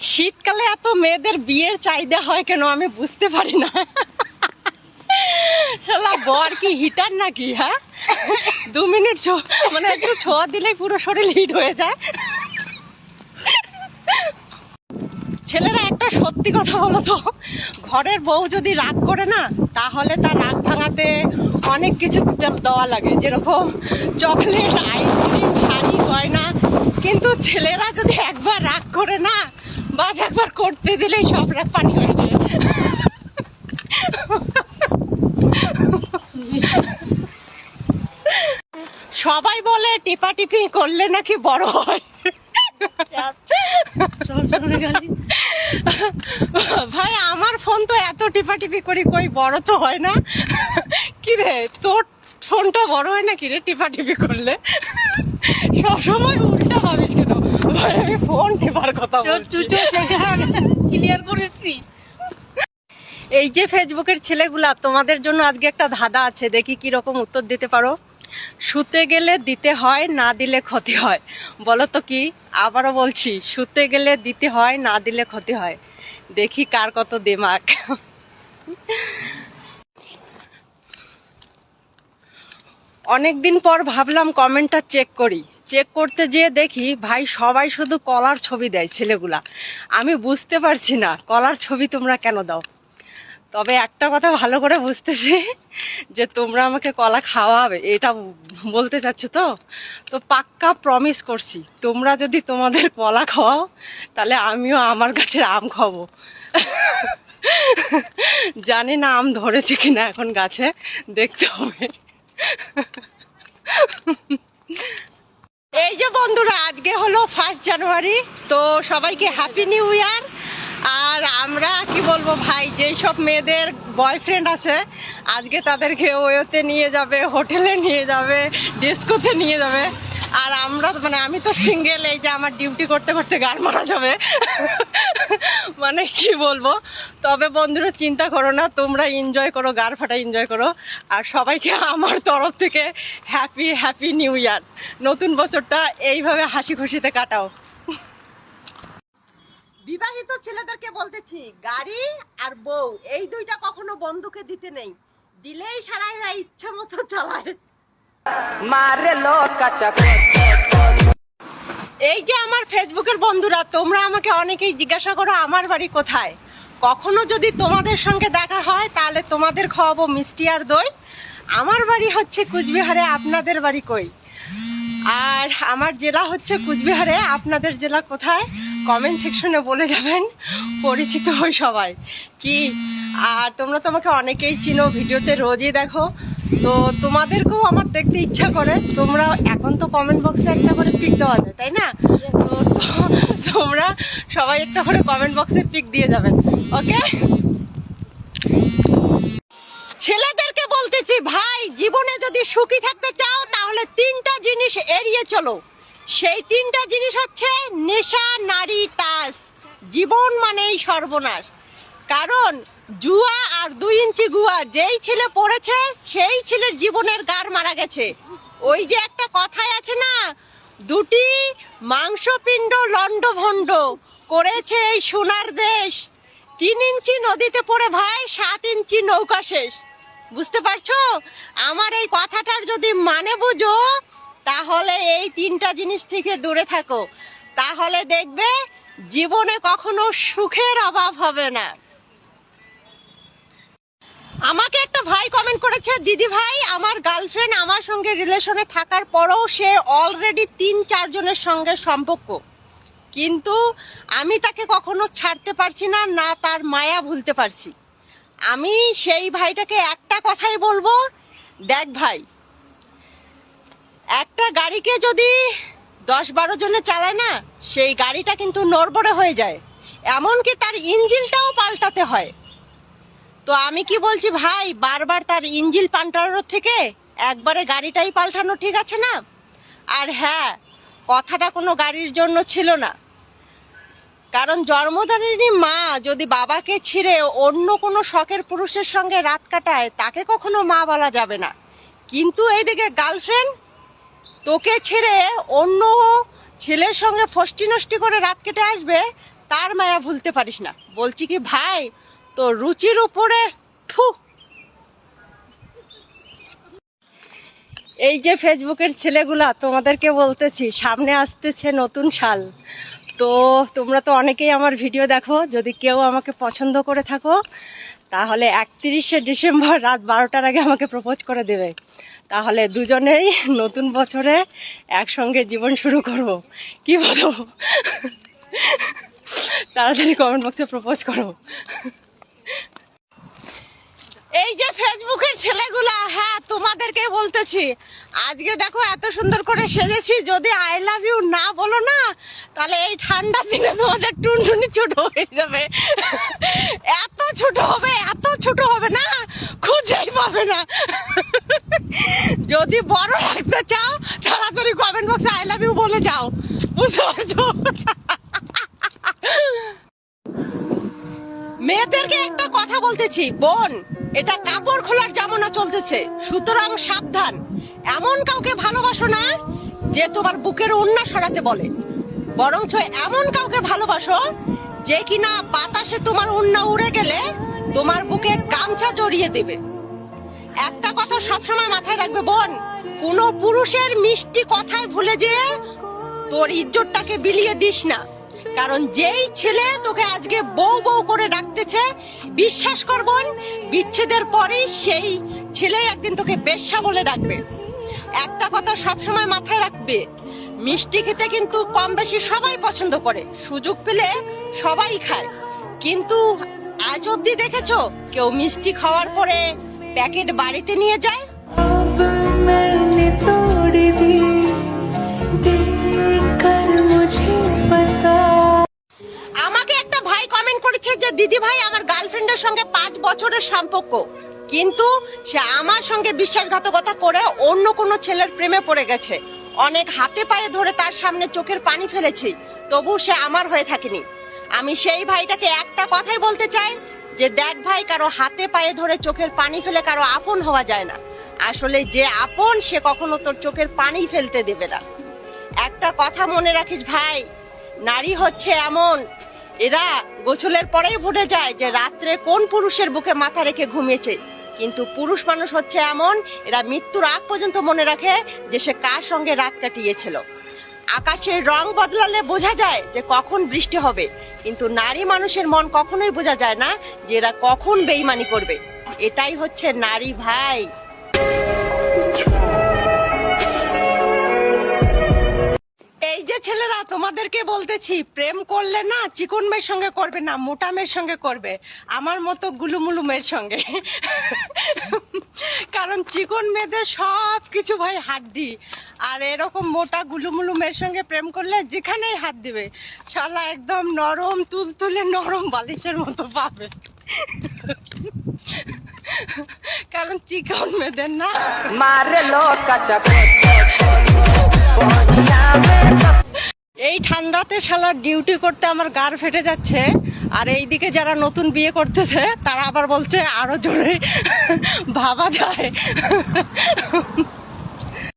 শীতকালে এত মেয়েদের বিয়ের চাহিদা হয় কেন আমি বুঝতে পারি না। শালা, বর কি হিটার নাকি হ্যাঁ? দু মিনিট মানে একটু ছোঁয়া দিলেই পুরো শরীর হিট হয়ে যায়। ছেলেরা একটা সত্যি কথা বলো তো, ঘরের বউ যদি রাগ করে না, তাহলে তার রাগ ভাঙাতে অনেক কিছু দেওয়া লাগে। যেরকম চকলেট আইসক্রিম শাড়ি, গয়না, কিন্তু ছেলেরা যদি একবার রাগ করে না বাজ একবার করতে দিলেই সব রাগ পানি হয়ে যায়। সবাই বলে, টিপা টিপি করলে নাকি বড় হয়? ভাই, আমার ফোন তো এত টিপাটিপি করি, কই বড় তো হয় না। কি রে তোর ফোনটা বড় হয় না কি রে টিপাটিপি করলে? সবসময় উল্টা ভাবিস ফোন কথা বলছি। ক্লিয়ার করেছি। এই যে ফেসবুকের ছেলেগুলা তোমাদের জন্য আজকে একটা ধাঁধা আছে দেখি কি রকম উত্তর দিতে পারো? শুতে গেলে দিতে হয় না দিলে ক্ষতি হয়। বলো তো কি? আবারও বলছি শুতে গেলে দিতে হয় না দিলে ক্ষতি হয়। দেখি কার কত দিমাগ অনেকদিন পর ভাবলাম কমেন্টটা চেক করি। চেক করতে যেয়ে দেখি ভাই সবাই শুধু কলার ছবি দেয় ছেলেগুলা। আমি বুঝতে পারছি না, কলার ছবি তোমরা কেন দাও? তবে একটা কথা ভালো করে বুঝতেছি যে তোমরা আমাকে কলা খাওয়াবে, এটা বলতে চাচ্ছ তো? তো পাক্কা প্রমিস করছি, তোমরা যদি তোমাদের কলা খাওয়াও, তাহলে আমিও আমার গাছের আম খাব। জানি না আম ধরেছে কিনা এখন গাছে, দেখতে হবে এই যে বন্ধুরা আজকে হলো ফার্স্ট জানুয়ারি। তো সবাইকে হ্যাপি নিউ ইয়ার আর আমরা, কি বলব ভাই, যেই সব মেয়েদের বয়ফ্রেন্ড আছে, আজকে তাদেরকে ওয়েতে নিয়ে যাবে, হোটেলে নিয়ে যাবে ডিস্কোতে নিয়ে যাবে। আর আমরা মানে আমি তো সিঙ্গেল এই যে আমার ডিউটি করতে করতে গান মারা যাবে। মানে কি বলব? তবে বন্ধুরা, চিন্তা করো না, তোমরা এনজয় করো, গার ফাটা এনজয় করো। আর সবাইকে আমার তরফ থেকে হ্যাপি হ্যাপি নিউ ইয়ার নতুন বছরটা এইভাবে হাসি খুশিতে কাটাও। বিবাহিত ছেলেদেরকে বলতেছি, গাড়ি আর বউ, এই দুইটা কখনো বন্ধুকে দিতে নেই। দিলেই সারা এরা ইচ্ছা মতো চালায়। এই যে আমার ফেসবুকের বন্ধুরা, তোমরা আমাকে অনেকেই জিজ্ঞাসা করো, আমার বাড়ি কোথায়? কখনো যদি তোমাদের সঙ্গে দেখা হয়, তাহলে তোমাদের খাওয়াবো মিষ্টি আর দই। আমার বাড়ি হচ্ছে কুচবিহারে, আপনাদের বাড়ি কই? আর আমার জেলা হচ্ছে কুচবিহারে, আপনাদের জেলা কোথায়? কমেন্ট সেকশনে বলে যাবেন, পরিচিত হই সবাই। কি? আর তোমরা তোমাকে অনেকেই চিনো, ভিডিওতে রোজই দেখো। তো তোমাদেরকেও আমার দেখতে ইচ্ছা করে। তোমরা এখন তো কমেন্ট বক্সে একটা করে পিক দেওয়া যায়, তাই না? তো তোমরা সবাই একটা করে কমেন্ট বক্সে পিক দিয়ে যাবেন ওকে ছেলেদেরকে বলতেছি, ভাই, জীবনে যদি সুখী থাকতে চাও, তাহলে তিনটা জিনিস এড়িয়ে চলো। সেই তিনটা জিনিস হচ্ছে নেশা, নারী টাস জীবন মানেই সর্বনাশ। কারণ জুয়া আর দুই ইঞ্চি গুয়া যেই ছেলে পড়েছে, সেই ছেলের জীবনের গার মারা গেছে। ওই যে একটা কথাই আছে না, দুটি মাংসপিণ্ড লণ্ডভণ্ড করেছে এই সোনার দেশ। তিন ইঞ্চি নদীতে পড়ে ভাই, সাত ইঞ্চি নৌকা শেষ। বুঝতে পারছ? আমার এই কথাটার যদি মানে বুঝো, তাহলে এই তিনটা জিনিস থেকে দূরে থাকো। তাহলে দেখবে, জীবনে কখনো সুখের অভাব হবে না আমাকে একটা ভাই করেছে দিদি ভাই আমার গার্লফ্রেন্ড আমার সঙ্গে রিলেশনে থাকার পরেও সে অলরেডি তিন চারজনের সঙ্গে সম্পর্ক। কিন্তু আমি তাকে কখনো ছাড়তে পারছি না না তার মায়া ভুলতে পারছি। আমি সেই ভাইটাকে একটা কথাই বলব, দেখ ভাই, একটা গাড়িকে যদি দশ বারো জনে চালায় না, সেই গাড়িটা কিন্তু নড়বড়ে হয়ে যায়। এমনকি তার ইঞ্জিনটাও পাল্টাতে হয়। তো আমি কি বলছি, ভাই, বারবার তার ইঞ্জিল পাল্টানোর থেকে একবারে গাড়িটাই পাল্টানো ঠিক আছে না? আর হ্যাঁ কথাটা কোনো গাড়ির জন্য ছিল না। কারণ জন্মদারিণী মা যদি বাবাকে ছিঁড়ে অন্য কোনো শখের পুরুষের সঙ্গে রাত কাটায়, তাকে কখনো মা বলা যাবে না। কিন্তু এইদিকে গার্লফ্রেন্ড তোকে ছেড়ে অন্য ছেলের সঙ্গে ফষ্টি নষ্টি করে রাত কেটে আসবে, তার মায়া ভুলতে পারিস না। বলছি কি, ভাই তো রুচির উপরে থু এই যে ফেসবুকের ছেলেগুলা, তোমাদেরকে বলতেছি, সামনে আসতেছে নতুন সাল। তো তোমরা তো অনেকেই আমার ভিডিও দেখো, যদি কেউ আমাকে পছন্দ করে থাকো, তাহলে একত্রিশে ডিসেম্বর রাত বারোটার আগে আমাকে প্রপোজ করে দেবে। তাহলে দুজনেই নতুন বছরে একসঙ্গে জীবন শুরু করব। কি বলো? তাড়াতাড়ি কমেন্ট বক্সে প্রপোজ করো। এই যে ফেসবুকের ছেলেগুলা হ্যাঁ তোমাদেরকে বলতেছি। আজকে দেখো এত সুন্দর করে সেজেছি, যদি আই লাভ ইউ না বলো না, তাহলে এই ঠান্ডা দিনে তোমাদের টুনটুনি ছোট হয়ে যাবে। এত ছোট হবে, এত ছোট হবে না, খুঁজেই পাবে না। যদি বড় রাখতে চাও, তাড়াতাড়ি কমেন্ট বক্সে আই লাভ ইউ বলে যাও। বুঝতে পারছ? মেয়েদেরকে একটা কথা বলতেছি, বোন। এটা কাপড় খোলার জামানা চলতেছে। সুতরাং সাবধান। এমন কাউকে ভালোবাসো না যে তোমার বুকের উন্না সরাতে বলে। বরঞ্চ এমন কাউকে ভালোবাসো যে কিনা বাতাসে তোমার উন্না উড়ে গেলে তোমার বুকে গামছা জড়িয়ে দেবে। একটা কথা সবসময় মাথায় রাখবে, বোন। কোনো পুরুষের মিষ্টি কথায় ভুলে যেয়ে তোর ইজ্জতটাকে বিলিয়ে দিস না। কারণ যেই ছেলে তোকে আজকে বউ বউ করে ডাকতেছে, বিশ্বাস কর বোন, বিচ্ছেদের পরেই সেই ছেলে একদিন তোকে বেশ্যা বলে ডাকবে। একটা কথা সবসময় মাথায় রাখবে, মিষ্টি খেতে কিন্তু কম বেশি সবাই পছন্দ করে, সুযোগ পেলে সবাই খায়। কিন্তু আজ অব্দি দেখেছ, কেউ মিষ্টি খাওয়ার পরে প্যাকেট বাড়িতে নিয়ে যায়? ভাই কমেন্ট করেছে যে দিদি ভাই আমার গার্লফ্রেন্ডের সঙ্গে পাঁচ বছরের সম্পর্ক। কিন্তু সে আমার সঙ্গে বিশ্বাসঘাতকতা করে অন্য কোনো ছেলের প্রেমে পড়ে গেছে। অনেক হাতে পায়ে ধরে তার সামনে চোখের পানি ফেলেছি, তবু সে আমার হয়ে থাকেনি। আমি সেই ভাইটাকে একটা কথাই বলতে চাই যে দেখ ভাই, কারও হাতে পায়ে ধরে চোখের পানি ফেলে কারও আপন হওয়া যায় না। আসলে যে আপন, সে কখনো তোর চোখের পানি ফেলতে দেবে না। একটা কথা মনে রাখিস ভাই, নারী হচ্ছে এমন এরা গোসলের পরেই ভুলে যায় যে রাত্রে কোন পুরুষের বুকে মাথা রেখে ঘুমিয়েছে। কিন্তু পুরুষ মানুষ হচ্ছে এমন, এরা মৃত্যুর আগ পর্যন্ত মনে রাখে যে সে কার সঙ্গে রাত কাটিয়েছিল। আকাশের রং বদলালে বোঝা যায় যে কখন বৃষ্টি হবে। কিন্তু নারী মানুষের মন কখনোই বোঝা যায় না যে এরা কখন বেইমানি করবে। এটাই হচ্ছে নারী ভাই। এই যে ছেলেরা, তোমাদেরকে বলতেছি, প্রেম করলে না চিকন মেয়ের সঙ্গে করবে না, মোটা মেয়ের সঙ্গে করবে। আমার মতো গুলুমুলু মেয়ের সঙ্গে। কারণ চিকন মেয়েদের সব কিছু ভাই হাড্ডি। আর এরকম মোটা গুলুমুলু মেয়ের সঙ্গে প্রেম করলে যেখানেই হাত দিবে, শালা একদম নরম, তুলতুলে নরম বালিশের মতো পাবে। কারণ চিকন মেয়েদের না মারে লোক কাঁচা। এই ঠান্ডাতে শালার ডিউটি করতে আমার গার ফেটে যাচ্ছে, আর এইদিকে যারা নতুন বিয়ে করতেছে, তারা আবার বলছে আরও জোরে ভাবা যায়।